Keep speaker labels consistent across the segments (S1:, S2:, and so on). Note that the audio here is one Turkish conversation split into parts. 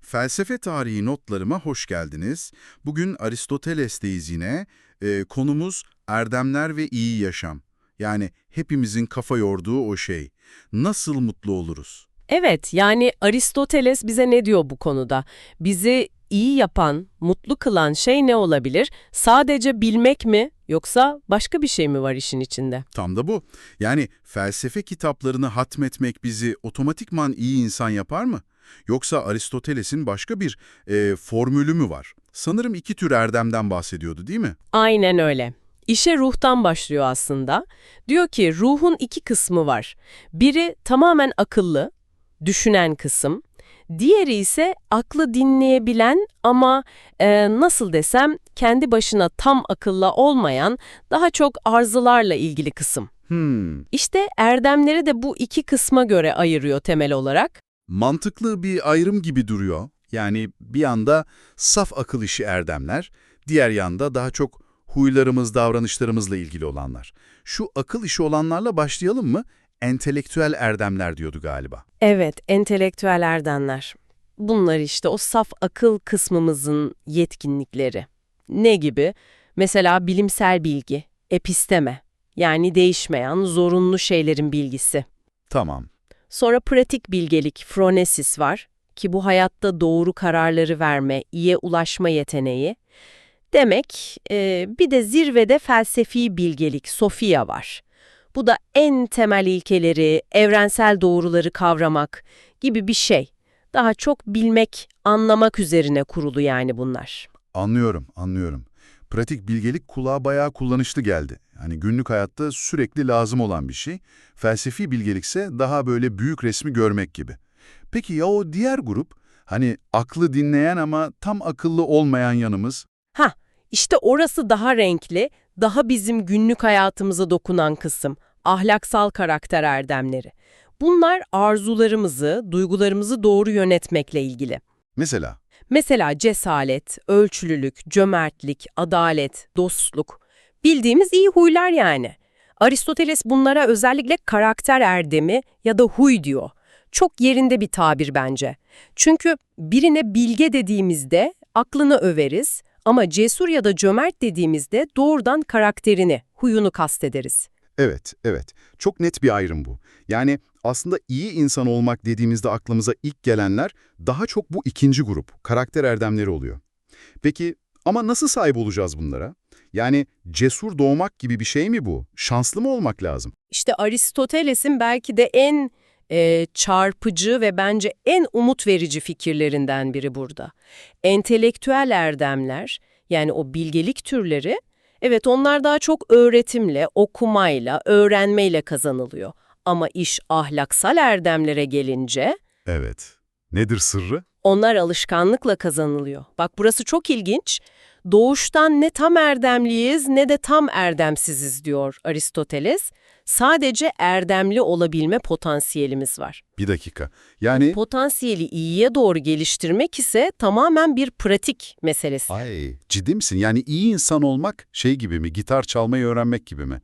S1: Felsefe tarihi notlarıma hoş geldiniz. Bugün Aristoteles'teyiz yine. Ee, konumuz erdemler ve iyi yaşam. Yani hepimizin kafa yorduğu o şey. Nasıl mutlu oluruz?
S2: Evet, yani Aristoteles bize ne diyor bu konuda? Bizi iyi yapan, mutlu kılan şey ne olabilir? Sadece bilmek mi yoksa başka bir şey mi var işin içinde?
S1: Tam da bu. Yani felsefe kitaplarını hatmetmek bizi otomatikman iyi insan yapar mı? Yoksa Aristoteles'in başka bir e, formülü mü var? Sanırım iki tür erdemden bahsediyordu değil mi?
S2: Aynen öyle. İşe ruhtan başlıyor aslında. Diyor ki ruhun iki kısmı var. Biri tamamen akıllı, düşünen kısım. Diğeri ise aklı dinleyebilen ama e, nasıl desem kendi başına tam akıllı olmayan daha çok arzularla ilgili kısım.
S1: Hmm,
S2: İşte erdemleri de bu iki kısma göre ayırıyor temel olarak.
S1: Mantıklı bir ayrım gibi duruyor. Yani bir yanda saf akıl işi erdemler, diğer yanda daha çok huylarımız, davranışlarımızla ilgili olanlar. Şu akıl işi olanlarla başlayalım mı? Entelektüel erdemler diyordu galiba.
S2: Evet, entelektüel erdemler. Bunlar işte o saf akıl kısmımızın yetkinlikleri. Ne gibi? Mesela bilimsel bilgi, episteme, yani değişmeyen, zorunlu şeylerin bilgisi.
S1: Tamam.
S2: Sonra pratik bilgelik, phronesis var ki bu hayatta doğru kararları verme, iyiye ulaşma yeteneği. Demek e, bir de zirvede felsefi bilgelik, sofia var. Bu da en temel ilkeleri, evrensel doğruları kavramak gibi bir şey. Daha çok bilmek, anlamak üzerine kurulu yani bunlar.
S1: Anlıyorum, anlıyorum. Pratik bilgelik kulağa bayağı kullanışlı geldi. Hani günlük hayatta sürekli lazım olan bir şey. Felsefi bilgelikse daha böyle büyük resmi görmek gibi. Peki ya o diğer grup? Hani aklı dinleyen ama tam akıllı olmayan yanımız?
S2: Ha, işte orası daha renkli, daha bizim günlük hayatımıza dokunan kısım. Ahlaksal karakter erdemleri. Bunlar arzularımızı, duygularımızı doğru yönetmekle ilgili.
S1: Mesela?
S2: Mesela cesaret, ölçülülük, cömertlik, adalet, dostluk. Bildiğimiz iyi huylar yani. Aristoteles bunlara özellikle karakter erdemi ya da huy diyor. Çok yerinde bir tabir bence. Çünkü birine bilge dediğimizde aklını överiz ama cesur ya da cömert dediğimizde doğrudan karakterini, huyunu kastederiz.
S1: Evet, evet. Çok net bir ayrım bu. Yani aslında iyi insan olmak dediğimizde aklımıza ilk gelenler daha çok bu ikinci grup, karakter erdemleri oluyor. Peki ama nasıl sahip olacağız bunlara? Yani cesur doğmak gibi bir şey mi bu? Şanslı mı olmak lazım?
S2: İşte Aristoteles'in belki de en e, çarpıcı ve bence en umut verici fikirlerinden biri burada. Entelektüel erdemler, yani o bilgelik türleri, evet onlar daha çok öğretimle, okumayla, öğrenmeyle kazanılıyor. Ama iş ahlaksal erdemlere gelince
S1: Evet. Nedir sırrı?
S2: onlar alışkanlıkla kazanılıyor. Bak burası çok ilginç. Doğuştan ne tam erdemliyiz ne de tam erdemsiziz diyor Aristoteles. Sadece erdemli olabilme potansiyelimiz var.
S1: Bir dakika. Yani...
S2: Potansiyeli iyiye doğru geliştirmek ise tamamen bir pratik meselesi.
S1: Ay, ciddi misin? Yani iyi insan olmak şey gibi mi? Gitar çalmayı öğrenmek gibi mi?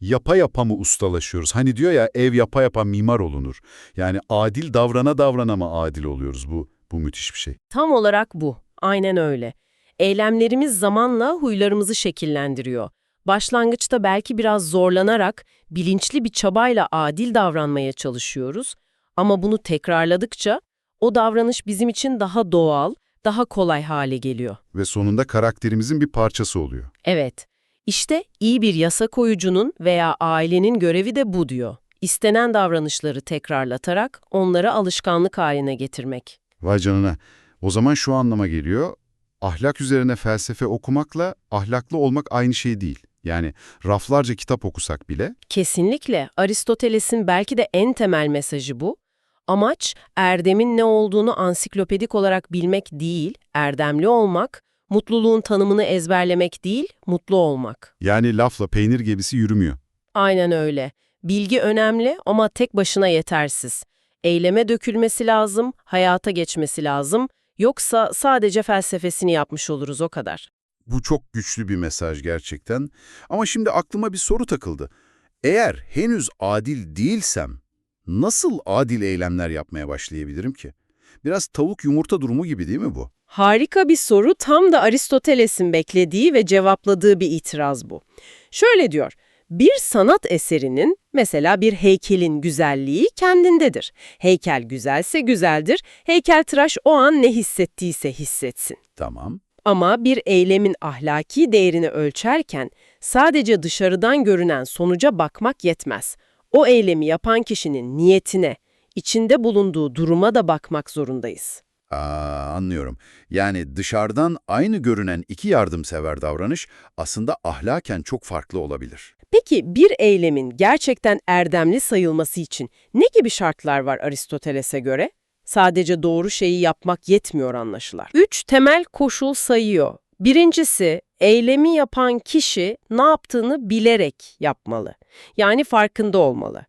S1: Yapa yapa mı ustalaşıyoruz? Hani diyor ya ev yapa yapa mimar olunur. Yani adil davrana davrana mı adil oluyoruz? Bu, bu müthiş bir şey.
S2: Tam olarak bu. Aynen öyle. Eylemlerimiz zamanla huylarımızı şekillendiriyor. Başlangıçta belki biraz zorlanarak, bilinçli bir çabayla adil davranmaya çalışıyoruz. Ama bunu tekrarladıkça o davranış bizim için daha doğal, daha kolay hale geliyor.
S1: Ve sonunda karakterimizin bir parçası oluyor.
S2: Evet, işte iyi bir yasa koyucunun veya ailenin görevi de bu diyor. İstenen davranışları tekrarlatarak onları alışkanlık haline getirmek.
S1: Vay canına. O zaman şu anlama geliyor. Ahlak üzerine felsefe okumakla ahlaklı olmak aynı şey değil. Yani raflarca kitap okusak bile
S2: Kesinlikle Aristoteles'in belki de en temel mesajı bu. Amaç erdemin ne olduğunu ansiklopedik olarak bilmek değil, erdemli olmak, mutluluğun tanımını ezberlemek değil, mutlu olmak.
S1: yani lafla peynir gebisi yürümüyor.
S2: Aynen öyle. Bilgi önemli ama tek başına yetersiz. Eyleme dökülmesi lazım, hayata geçmesi lazım. Yoksa sadece felsefesini yapmış oluruz o kadar.
S1: Bu çok güçlü bir mesaj gerçekten. Ama şimdi aklıma bir soru takıldı. Eğer henüz adil değilsem nasıl adil eylemler yapmaya başlayabilirim ki? Biraz tavuk yumurta durumu gibi değil mi bu?
S2: Harika bir soru, tam da Aristoteles'in beklediği ve cevapladığı bir itiraz bu. Şöyle diyor, bir sanat eserinin, mesela bir heykelin güzelliği kendindedir. Heykel güzelse güzeldir, heykeltıraş o an ne hissettiyse hissetsin.
S1: Tamam.
S2: Ama bir eylemin ahlaki değerini ölçerken sadece dışarıdan görünen sonuca bakmak yetmez. O eylemi yapan kişinin niyetine, içinde bulunduğu duruma da bakmak zorundayız.
S1: Aa, anlıyorum. Yani dışarıdan aynı görünen iki yardımsever davranış aslında ahlaken çok farklı olabilir.
S2: Peki bir eylemin gerçekten erdemli sayılması için ne gibi şartlar var Aristoteles'e göre? Sadece doğru şeyi yapmak yetmiyor anlaşılar. Üç temel koşul sayıyor. Birincisi, eylemi yapan kişi ne yaptığını bilerek yapmalı. Yani farkında olmalı.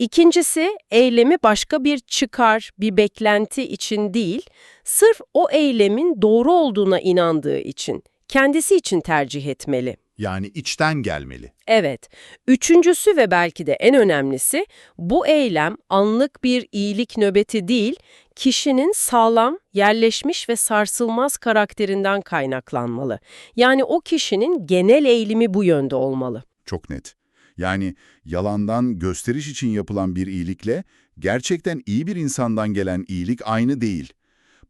S2: İkincisi, eylemi başka bir çıkar, bir beklenti için değil, sırf o eylemin doğru olduğuna inandığı için, kendisi için tercih etmeli.
S3: Yani içten gelmeli.
S2: Evet. Üçüncüsü ve belki de en önemlisi bu eylem anlık bir iyilik nöbeti değil, kişinin sağlam, yerleşmiş ve sarsılmaz karakterinden kaynaklanmalı. Yani o kişinin genel eğilimi bu yönde olmalı.
S3: Çok net. Yani yalandan gösteriş için yapılan bir iyilikle gerçekten iyi bir insandan gelen iyilik aynı değil.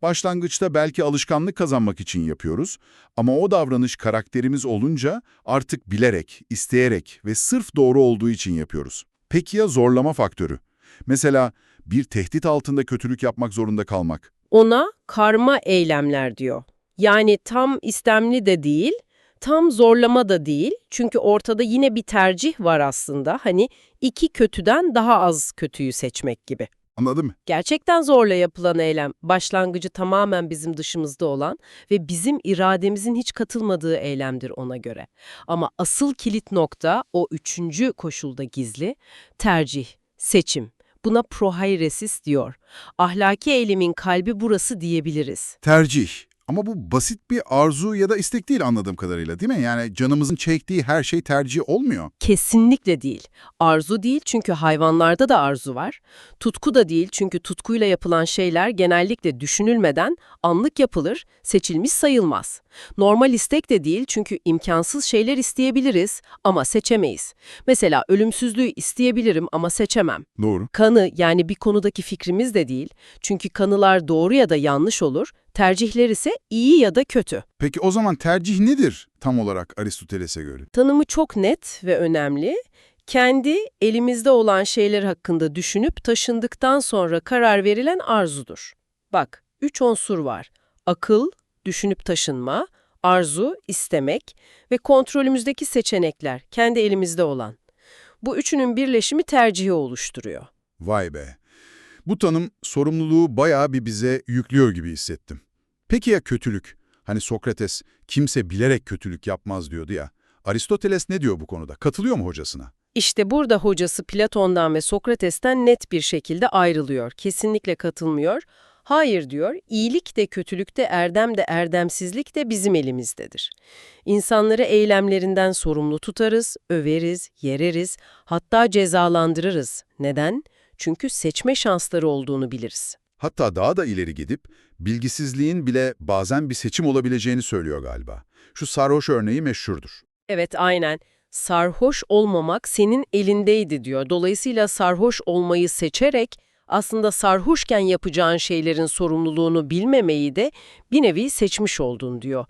S3: Başlangıçta belki alışkanlık kazanmak için yapıyoruz ama o davranış karakterimiz olunca artık bilerek, isteyerek ve sırf doğru olduğu için yapıyoruz. Peki ya zorlama faktörü? Mesela bir tehdit altında kötülük yapmak zorunda kalmak.
S2: Ona karma eylemler diyor. Yani tam istemli de değil, tam zorlama da değil. Çünkü ortada yine bir tercih var aslında. Hani iki kötüden daha az kötüyü seçmek gibi.
S3: Anladın mı?
S2: Gerçekten zorla yapılan eylem, başlangıcı tamamen bizim dışımızda olan ve bizim irademizin hiç katılmadığı eylemdir ona göre. Ama asıl kilit nokta o üçüncü koşulda gizli, tercih, seçim. Buna prohairesis diyor. Ahlaki eylemin kalbi burası diyebiliriz.
S3: Tercih. Ama bu basit bir arzu ya da istek değil anladığım kadarıyla değil mi? Yani canımızın çektiği her şey tercih olmuyor.
S2: Kesinlikle değil. Arzu değil çünkü hayvanlarda da arzu var. Tutku da değil çünkü tutkuyla yapılan şeyler genellikle düşünülmeden anlık yapılır, seçilmiş sayılmaz. Normal istek de değil çünkü imkansız şeyler isteyebiliriz ama seçemeyiz. Mesela ölümsüzlüğü isteyebilirim ama seçemem.
S3: Doğru.
S2: Kanı yani bir konudaki fikrimiz de değil. Çünkü kanılar doğru ya da yanlış olur, tercihler ise iyi ya da kötü.
S3: Peki o zaman tercih nedir tam olarak Aristoteles'e göre?
S2: Tanımı çok net ve önemli. Kendi elimizde olan şeyler hakkında düşünüp taşındıktan sonra karar verilen arzudur. Bak, üç unsur var. Akıl, düşünüp taşınma, arzu, istemek ve kontrolümüzdeki seçenekler, kendi elimizde olan. Bu üçünün birleşimi tercihi oluşturuyor.
S3: Vay be. Bu tanım sorumluluğu bayağı bir bize yüklüyor gibi hissettim. Peki ya kötülük? Hani Sokrates kimse bilerek kötülük yapmaz diyordu ya. Aristoteles ne diyor bu konuda? Katılıyor mu hocasına?
S2: İşte burada hocası Platon'dan ve Sokrates'ten net bir şekilde ayrılıyor. Kesinlikle katılmıyor. Hayır diyor, iyilik de kötülük de erdem de erdemsizlik de bizim elimizdedir. İnsanları eylemlerinden sorumlu tutarız, överiz, yereriz, hatta cezalandırırız. Neden? Çünkü seçme şansları olduğunu biliriz.
S3: Hatta daha da ileri gidip bilgisizliğin bile bazen bir seçim olabileceğini söylüyor galiba. Şu sarhoş örneği meşhurdur.
S2: Evet, aynen. Sarhoş olmamak senin elindeydi diyor. Dolayısıyla sarhoş olmayı seçerek aslında sarhoşken yapacağın şeylerin sorumluluğunu bilmemeyi de bir nevi seçmiş oldun diyor.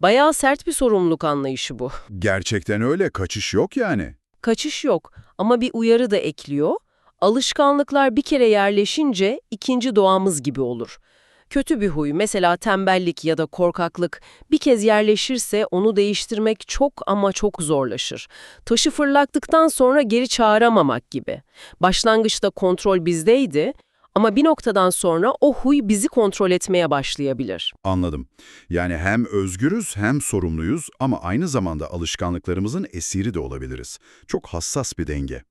S2: Bayağı sert bir sorumluluk anlayışı bu.
S3: Gerçekten öyle, kaçış yok yani.
S2: Kaçış yok ama bir uyarı da ekliyor. Alışkanlıklar bir kere yerleşince ikinci doğamız gibi olur. Kötü bir huy, mesela tembellik ya da korkaklık bir kez yerleşirse onu değiştirmek çok ama çok zorlaşır. Taşı fırlattıktan sonra geri çağıramamak gibi. Başlangıçta kontrol bizdeydi ama bir noktadan sonra o huy bizi kontrol etmeye başlayabilir.
S1: Anladım. Yani hem özgürüz hem sorumluyuz ama aynı zamanda alışkanlıklarımızın esiri de olabiliriz. Çok hassas bir denge.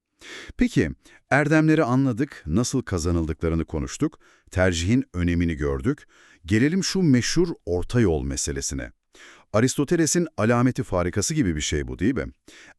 S1: Peki, erdemleri anladık, nasıl kazanıldıklarını konuştuk, tercihin önemini gördük. Gelelim şu meşhur orta yol meselesine. Aristoteles'in alameti farikası gibi bir şey bu değil mi?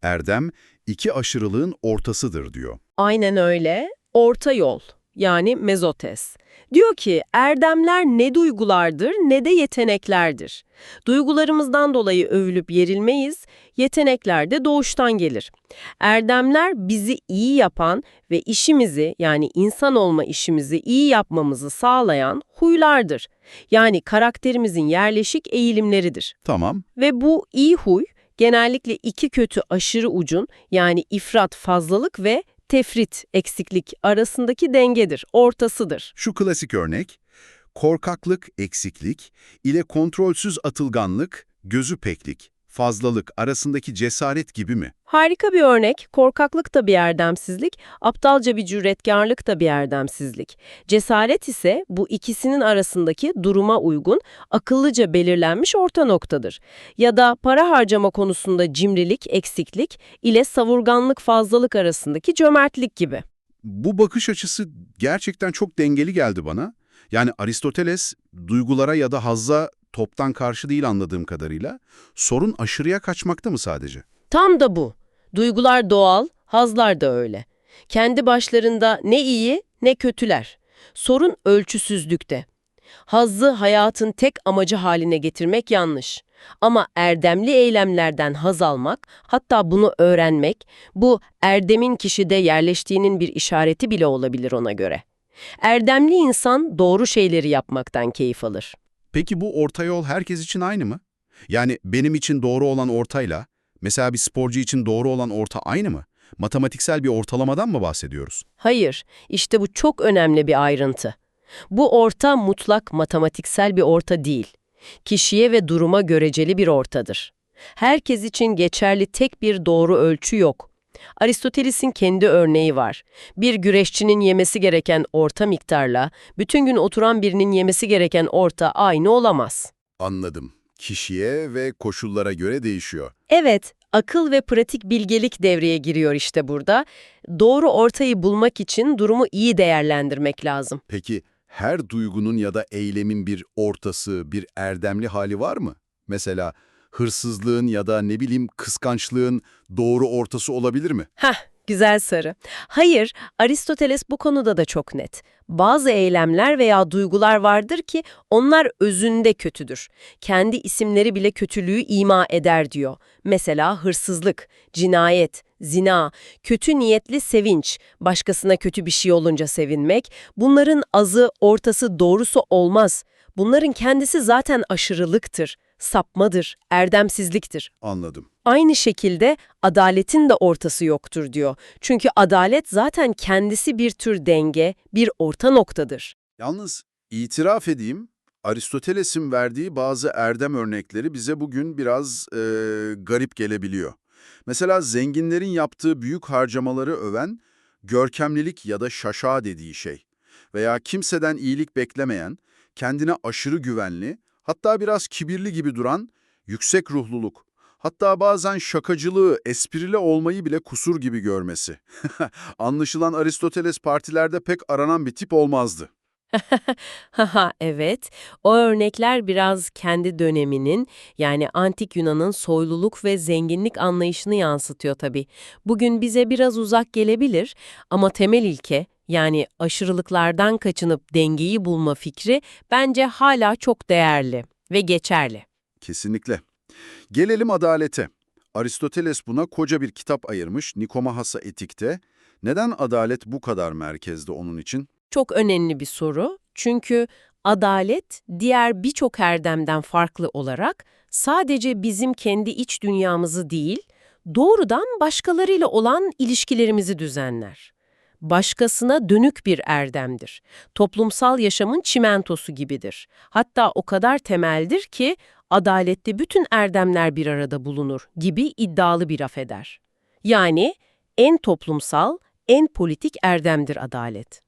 S1: Erdem, iki aşırılığın ortasıdır diyor.
S2: Aynen öyle. Orta yol. Yani mezotes. Diyor ki erdemler ne duygulardır ne de yeteneklerdir. Duygularımızdan dolayı övülüp yerilmeyiz, yetenekler de doğuştan gelir. Erdemler bizi iyi yapan ve işimizi yani insan olma işimizi iyi yapmamızı sağlayan huylardır. Yani karakterimizin yerleşik eğilimleridir.
S1: Tamam.
S2: Ve bu iyi huy genellikle iki kötü aşırı ucun yani ifrat fazlalık ve tefrit eksiklik arasındaki dengedir, ortasıdır.
S1: Şu klasik örnek, korkaklık, eksiklik ile kontrolsüz atılganlık, gözü peklik, fazlalık arasındaki cesaret gibi mi?
S2: Harika bir örnek, korkaklık da bir erdemsizlik, aptalca bir cüretkarlık da bir erdemsizlik. Cesaret ise bu ikisinin arasındaki duruma uygun, akıllıca belirlenmiş orta noktadır. Ya da para harcama konusunda cimrilik, eksiklik ile savurganlık, fazlalık arasındaki cömertlik gibi.
S1: Bu bakış açısı gerçekten çok dengeli geldi bana. Yani Aristoteles duygulara ya da hazza toptan karşı değil anladığım kadarıyla. Sorun aşırıya kaçmakta mı sadece?
S2: Tam da bu. Duygular doğal, hazlar da öyle. Kendi başlarında ne iyi ne kötüler. Sorun ölçüsüzlükte. Hazzı hayatın tek amacı haline getirmek yanlış. Ama erdemli eylemlerden haz almak, hatta bunu öğrenmek, bu erdemin kişide yerleştiğinin bir işareti bile olabilir ona göre. Erdemli insan doğru şeyleri yapmaktan keyif alır.
S1: Peki bu orta yol herkes için aynı mı? Yani benim için doğru olan ortayla, mesela bir sporcu için doğru olan orta aynı mı? Matematiksel bir ortalamadan mı bahsediyoruz?
S2: Hayır, işte bu çok önemli bir ayrıntı. Bu orta mutlak matematiksel bir orta değil. Kişiye ve duruma göreceli bir ortadır. Herkes için geçerli tek bir doğru ölçü yok. Aristoteles'in kendi örneği var. Bir güreşçinin yemesi gereken orta miktarla, bütün gün oturan birinin yemesi gereken orta aynı olamaz.
S1: Anladım. Kişiye ve koşullara göre değişiyor.
S2: Evet, akıl ve pratik bilgelik devreye giriyor işte burada. Doğru ortayı bulmak için durumu iyi değerlendirmek lazım.
S1: Peki her duygunun ya da eylemin bir ortası, bir erdemli hali var mı? Mesela hırsızlığın ya da ne bileyim kıskançlığın doğru ortası olabilir mi?
S2: Heh, güzel soru. Hayır, Aristoteles bu konuda da çok net. Bazı eylemler veya duygular vardır ki onlar özünde kötüdür. Kendi isimleri bile kötülüğü ima eder diyor. Mesela hırsızlık, cinayet, zina, kötü niyetli sevinç, başkasına kötü bir şey olunca sevinmek, bunların azı, ortası, doğrusu olmaz. Bunların kendisi zaten aşırılıktır, sapmadır, erdemsizliktir.
S1: Anladım.
S2: Aynı şekilde adaletin de ortası yoktur diyor. Çünkü adalet zaten kendisi bir tür denge, bir orta noktadır.
S1: Yalnız itiraf edeyim, Aristoteles'in verdiği bazı erdem örnekleri bize bugün biraz e, garip gelebiliyor. Mesela zenginlerin yaptığı büyük harcamaları öven, görkemlilik ya da şaşa dediği şey. Veya kimseden iyilik beklemeyen, kendine aşırı güvenli, hatta biraz kibirli gibi duran yüksek ruhluluk. Hatta bazen şakacılığı, esprili olmayı bile kusur gibi görmesi. Anlaşılan Aristoteles partilerde pek aranan bir tip olmazdı.
S2: Evet, o örnekler biraz kendi döneminin yani antik Yunan'ın soyluluk ve zenginlik anlayışını yansıtıyor tabii. Bugün bize biraz uzak gelebilir ama temel ilke yani aşırılıklardan kaçınıp dengeyi bulma fikri bence hala çok değerli ve geçerli.
S1: Kesinlikle. Gelelim adalete. Aristoteles buna koca bir kitap ayırmış Nikomahas'a Etik'te. Neden adalet bu kadar merkezde onun için?
S2: Çok önemli bir soru. Çünkü adalet diğer birçok erdemden farklı olarak sadece bizim kendi iç dünyamızı değil, doğrudan başkalarıyla olan ilişkilerimizi düzenler. Başkasına dönük bir erdemdir. Toplumsal yaşamın çimentosu gibidir. Hatta o kadar temeldir ki adalette bütün erdemler bir arada bulunur gibi iddialı bir laf eder. Yani en toplumsal, en politik erdemdir adalet.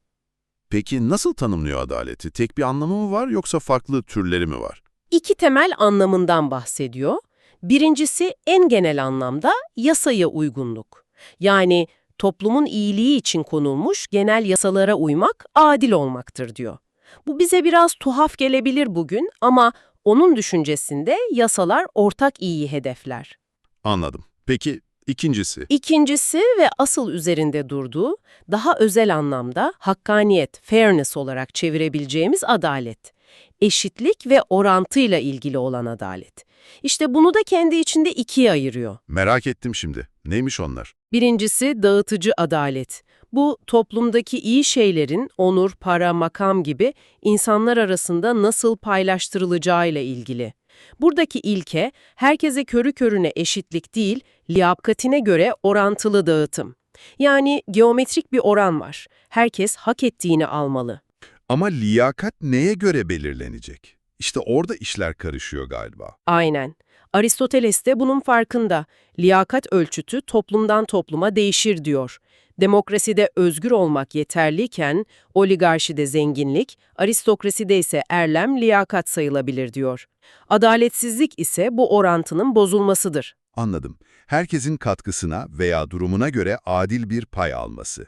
S4: Peki nasıl tanımlıyor adaleti? Tek bir anlamı mı var yoksa farklı türleri mi var?
S2: İki temel anlamından bahsediyor. Birincisi en genel anlamda yasaya uygunluk. Yani toplumun iyiliği için konulmuş genel yasalara uymak adil olmaktır diyor. Bu bize biraz tuhaf gelebilir bugün ama onun düşüncesinde yasalar ortak iyiyi hedefler.
S4: Anladım. Peki İkincisi,
S2: İkincisi ve asıl üzerinde durduğu, daha özel anlamda hakkaniyet, fairness olarak çevirebileceğimiz adalet. Eşitlik ve orantıyla ilgili olan adalet. İşte bunu da kendi içinde ikiye ayırıyor.
S4: merak ettim şimdi. Neymiş onlar?
S2: Birincisi dağıtıcı adalet. Bu toplumdaki iyi şeylerin onur, para, makam gibi insanlar arasında nasıl paylaştırılacağıyla ilgili. Buradaki ilke herkese körü körüne eşitlik değil, liyakatine göre orantılı dağıtım. Yani geometrik bir oran var. Herkes hak ettiğini almalı.
S5: Ama liyakat neye göre belirlenecek? İşte orada işler karışıyor galiba.
S2: Aynen. Aristoteles de bunun farkında. Liyakat ölçütü toplumdan topluma değişir diyor. Demokraside özgür olmak yeterliyken, oligarşide zenginlik, aristokraside ise erlem liyakat sayılabilir diyor. Adaletsizlik ise bu orantının bozulmasıdır.
S5: Anladım. Herkesin katkısına veya durumuna göre adil bir pay alması.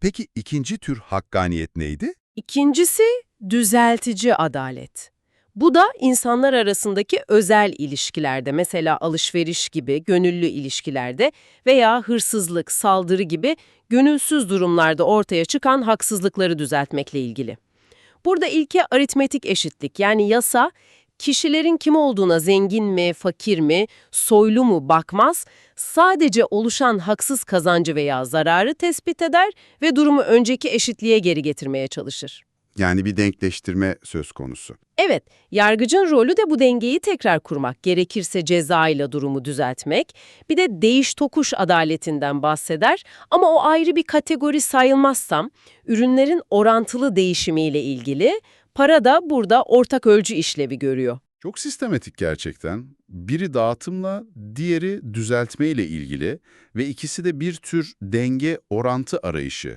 S5: Peki ikinci tür hakkaniyet neydi?
S2: İkincisi düzeltici adalet. Bu da insanlar arasındaki özel ilişkilerde, mesela alışveriş gibi gönüllü ilişkilerde veya hırsızlık, saldırı gibi gönülsüz durumlarda ortaya çıkan haksızlıkları düzeltmekle ilgili. Burada ilke aritmetik eşitlik yani yasa kişilerin kim olduğuna zengin mi, fakir mi, soylu mu bakmaz, sadece oluşan haksız kazancı veya zararı tespit eder ve durumu önceki eşitliğe geri getirmeye çalışır.
S1: Yani bir denkleştirme söz konusu.
S2: Evet, yargıcın rolü de bu dengeyi tekrar kurmak, gerekirse cezayla durumu düzeltmek. Bir de değiş tokuş adaletinden bahseder ama o ayrı bir kategori sayılmazsam, ürünlerin orantılı değişimiyle ilgili, para da burada ortak ölçü işlevi görüyor.
S1: Çok sistematik gerçekten. Biri dağıtımla, diğeri düzeltmeyle ilgili ve ikisi de bir tür denge, orantı arayışı.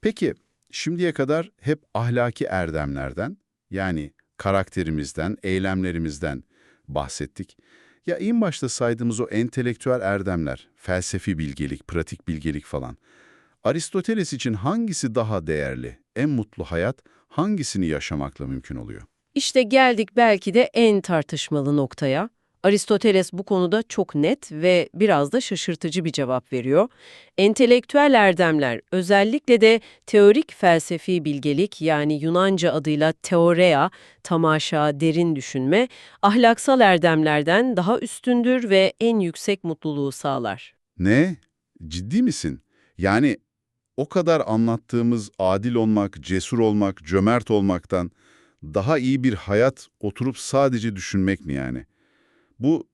S1: Peki, şimdiye kadar hep ahlaki erdemlerden, yani karakterimizden, eylemlerimizden bahsettik. Ya en başta saydığımız o entelektüel erdemler, felsefi bilgelik, pratik bilgelik falan. Aristoteles için hangisi daha değerli, en mutlu hayat hangisini yaşamakla mümkün oluyor?
S2: İşte geldik belki de en tartışmalı noktaya. Aristoteles bu konuda çok net ve biraz da şaşırtıcı bir cevap veriyor. Entelektüel erdemler, özellikle de teorik felsefi bilgelik yani Yunanca adıyla teorea, tamaşa, derin düşünme, ahlaksal erdemlerden daha üstündür ve en yüksek mutluluğu sağlar.
S1: Ne? Ciddi misin? Yani o kadar anlattığımız adil olmak, cesur olmak, cömert olmaktan daha iyi bir hayat oturup sadece düşünmek mi yani? Bu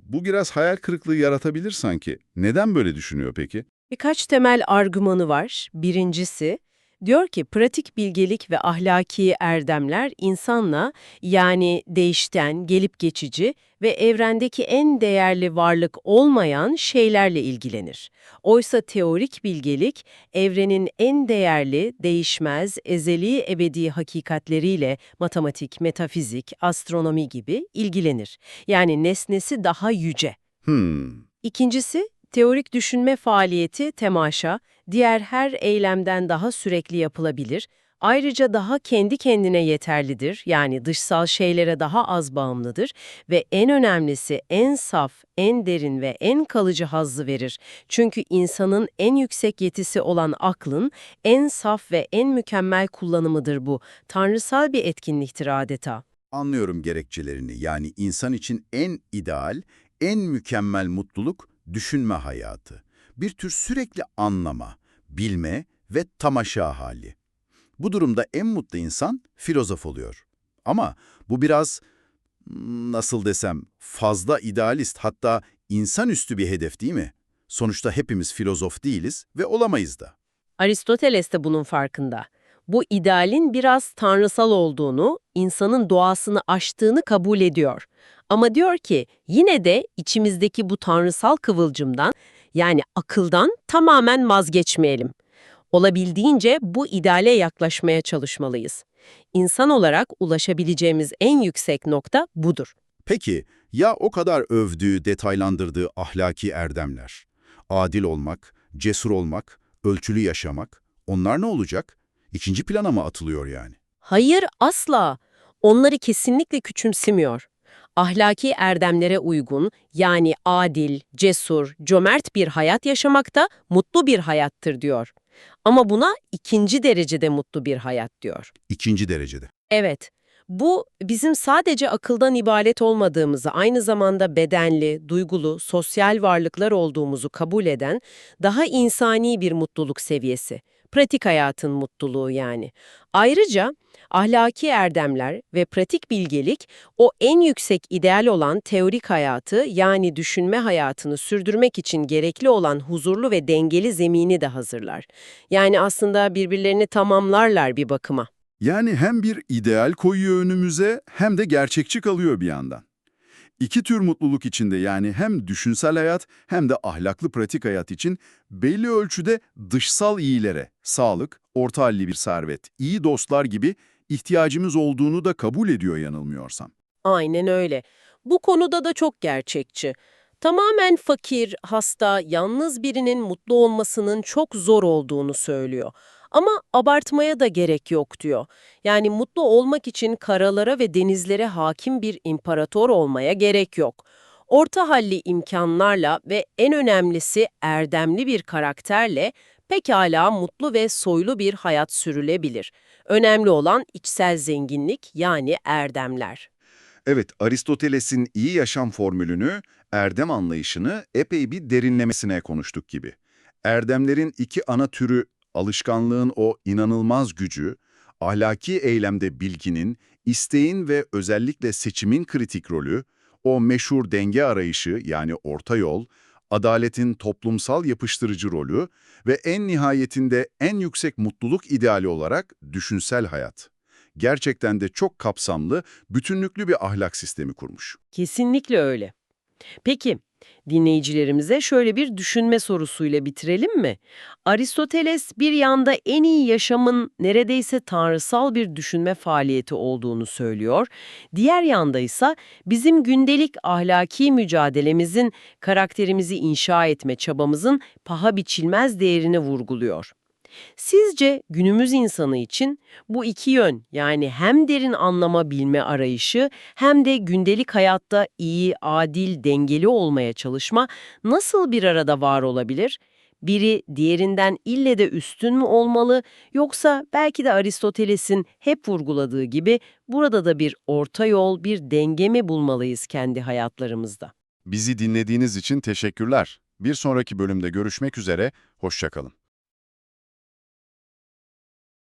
S1: bu biraz hayal kırıklığı yaratabilir sanki. Neden böyle düşünüyor peki?
S2: Birkaç temel argümanı var. Birincisi, diyor ki pratik bilgelik ve ahlaki erdemler insanla yani değişten, gelip geçici ve evrendeki en değerli varlık olmayan şeylerle ilgilenir. Oysa teorik bilgelik evrenin en değerli, değişmez, ezeli ebedi hakikatleriyle matematik, metafizik, astronomi gibi ilgilenir. Yani nesnesi daha yüce.
S1: Hmm,
S2: İkincisi, teorik düşünme faaliyeti temaşa, diğer her eylemden daha sürekli yapılabilir, ayrıca daha kendi kendine yeterlidir, yani dışsal şeylere daha az bağımlıdır ve en önemlisi en saf, en derin ve en kalıcı hazzı verir. Çünkü insanın en yüksek yetisi olan aklın en saf ve en mükemmel kullanımıdır bu. Tanrısal bir etkinliktir adeta.
S5: Anlıyorum gerekçelerini. Yani insan için en ideal, en mükemmel mutluluk düşünme hayatı. Bir tür sürekli anlama, bilme ve tamaşa hali. Bu durumda en mutlu insan filozof oluyor. Ama bu biraz hmm, nasıl desem fazla idealist hatta insanüstü bir hedef değil mi? Sonuçta hepimiz filozof değiliz ve olamayız da.
S2: Aristoteles de bunun farkında. Bu idealin biraz tanrısal olduğunu, insanın doğasını aştığını kabul ediyor. Ama diyor ki yine de içimizdeki bu tanrısal kıvılcımdan yani akıldan tamamen vazgeçmeyelim. Olabildiğince bu ideale yaklaşmaya çalışmalıyız. İnsan olarak ulaşabileceğimiz en yüksek nokta budur.
S5: Peki ya o kadar övdüğü, detaylandırdığı ahlaki erdemler? Adil olmak, cesur olmak, ölçülü yaşamak, onlar ne olacak? İkinci plana mı atılıyor yani?
S2: Hayır asla. Onları kesinlikle küçümsemiyor. Ahlaki erdemlere uygun, yani adil, cesur, cömert bir hayat yaşamak da mutlu bir hayattır diyor. Ama buna ikinci derecede mutlu bir hayat diyor.
S1: İkinci derecede.
S2: Evet, bu bizim sadece akıldan ibaret olmadığımızı, aynı zamanda bedenli, duygulu, sosyal varlıklar olduğumuzu kabul eden daha insani bir mutluluk seviyesi. Pratik hayatın mutluluğu yani. Ayrıca ahlaki erdemler ve pratik bilgelik o en yüksek ideal olan teorik hayatı yani düşünme hayatını sürdürmek için gerekli olan huzurlu ve dengeli zemini de hazırlar. Yani aslında birbirlerini tamamlarlar bir bakıma.
S3: Yani hem bir ideal koyuyor önümüze hem de gerçekçi kalıyor bir yandan. İki tür mutluluk içinde yani hem düşünsel hayat hem de ahlaklı pratik hayat için belli ölçüde dışsal iyilere, sağlık, orta halli bir servet, iyi dostlar gibi ihtiyacımız olduğunu da kabul ediyor yanılmıyorsam.
S2: Aynen öyle. Bu konuda da çok gerçekçi. Tamamen fakir, hasta, yalnız birinin mutlu olmasının çok zor olduğunu söylüyor. Ama abartmaya da gerek yok diyor. Yani mutlu olmak için karalara ve denizlere hakim bir imparator olmaya gerek yok. Orta halli imkanlarla ve en önemlisi erdemli bir karakterle pekala mutlu ve soylu bir hayat sürülebilir. Önemli olan içsel zenginlik yani erdemler.
S1: Evet, Aristoteles'in iyi yaşam formülünü, erdem anlayışını epey bir derinlemesine konuştuk gibi. Erdemlerin iki ana türü, alışkanlığın o inanılmaz gücü, ahlaki eylemde bilginin, isteğin ve özellikle seçimin kritik rolü, o meşhur denge arayışı yani orta yol, adaletin toplumsal yapıştırıcı rolü ve en nihayetinde en yüksek mutluluk ideali olarak düşünsel hayat. Gerçekten de çok kapsamlı, bütünlüklü bir ahlak sistemi kurmuş.
S2: Kesinlikle öyle. Peki, dinleyicilerimize şöyle bir düşünme sorusuyla bitirelim mi? Aristoteles bir yanda en iyi yaşamın neredeyse tanrısal bir düşünme faaliyeti olduğunu söylüyor. Diğer yanda ise bizim gündelik ahlaki mücadelemizin, karakterimizi inşa etme çabamızın paha biçilmez değerini vurguluyor. Sizce günümüz insanı için bu iki yön yani hem derin anlama bilme arayışı hem de gündelik hayatta iyi, adil, dengeli olmaya çalışma nasıl bir arada var olabilir? Biri diğerinden ille de üstün mü olmalı yoksa belki de Aristoteles'in hep vurguladığı gibi burada da bir orta yol, bir denge mi bulmalıyız kendi hayatlarımızda?
S4: Bizi dinlediğiniz için teşekkürler. Bir sonraki bölümde görüşmek üzere, hoşçakalın.